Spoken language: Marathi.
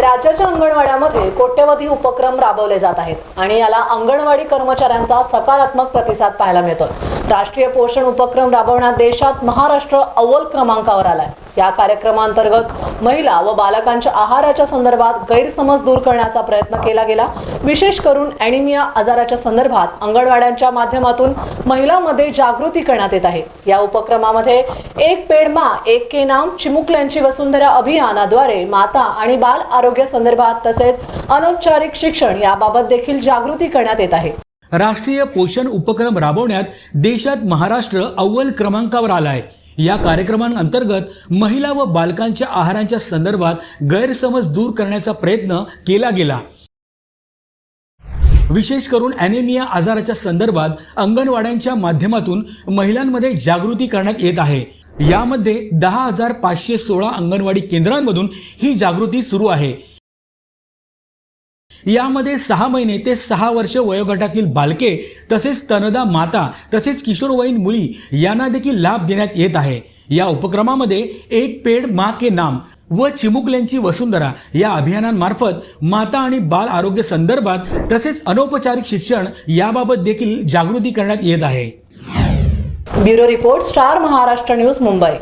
राज्याच्या अंगणवाड्यामध्ये कोट्यवधी उपक्रम राबवले जात आहेत आणि याला अंगणवाडी कर्मचाऱ्यांचा सकारात्मक प्रतिसाद पाहायला मिळतो. राष्ट्रीय पोषण उपक्रम राबवण्यात देशात महाराष्ट्र अव्वल क्रमांकावर आलाय. या कार्यक्रमांतर्गत महिला व बालकांच्या आहाराच्या संदर्भात गैरसमज दूर करण्याचा प्रयत्न केला गेला. विशेष करून अॅनिमिया आजाराच्या संदर्भात अंगणवाड्यांच्या माध्यमातून महिलांमध्ये जागृती करण्यात येत आहे. या उपक्रमामध्ये एक पेड मा एक के नाम चिमुकल्यांची वसुंधरा अभियानाद्वारे माता आणि बाल आरोग्य संदर्भात तसेच अनौपचारिक शिक्षण याबाबत देखील जागृती करण्यात येत आहे. राष्ट्रीय पोषण उपक्रम राबवण्यात देशात महाराष्ट्र अव्वल क्रमांकावर आला आहे या कार्यक्रमांअंतर्गत महिला व बालकांच्या आहारांच्या संदर्भात गैरसमज दूर करण्याचा प्रयत्न केला गेला. विशेष करून ॲनेमिया आजाराच्या संदर्भात अंगणवाड्यांच्या माध्यमातून महिलांमध्ये जागृती करण्यात येत आहे. यामध्ये दहा हजार पाचशे सोळा अंगणवाडी केंद्रांमधून ही जागृती सुरू आहे. यामध्ये सहा महिने ते सहा वर्ष वयोगटातील बालके तसेच स्तनदा माता तसेच किशोरवयीन मुली यांना देखील लाभ देण्यात येत आहे. या उपक्रमामध्ये एक पेड मा के नाम व चिमुकल्यांची वसुंधरा या अभियानांमार्फत माता आणि बाल आरोग्य संदर्भात तसेच अनौपचारिक शिक्षण याबाबत देखील जागृती करण्यात येत आहे. Bureau report Star Maharashtra news Mumbai.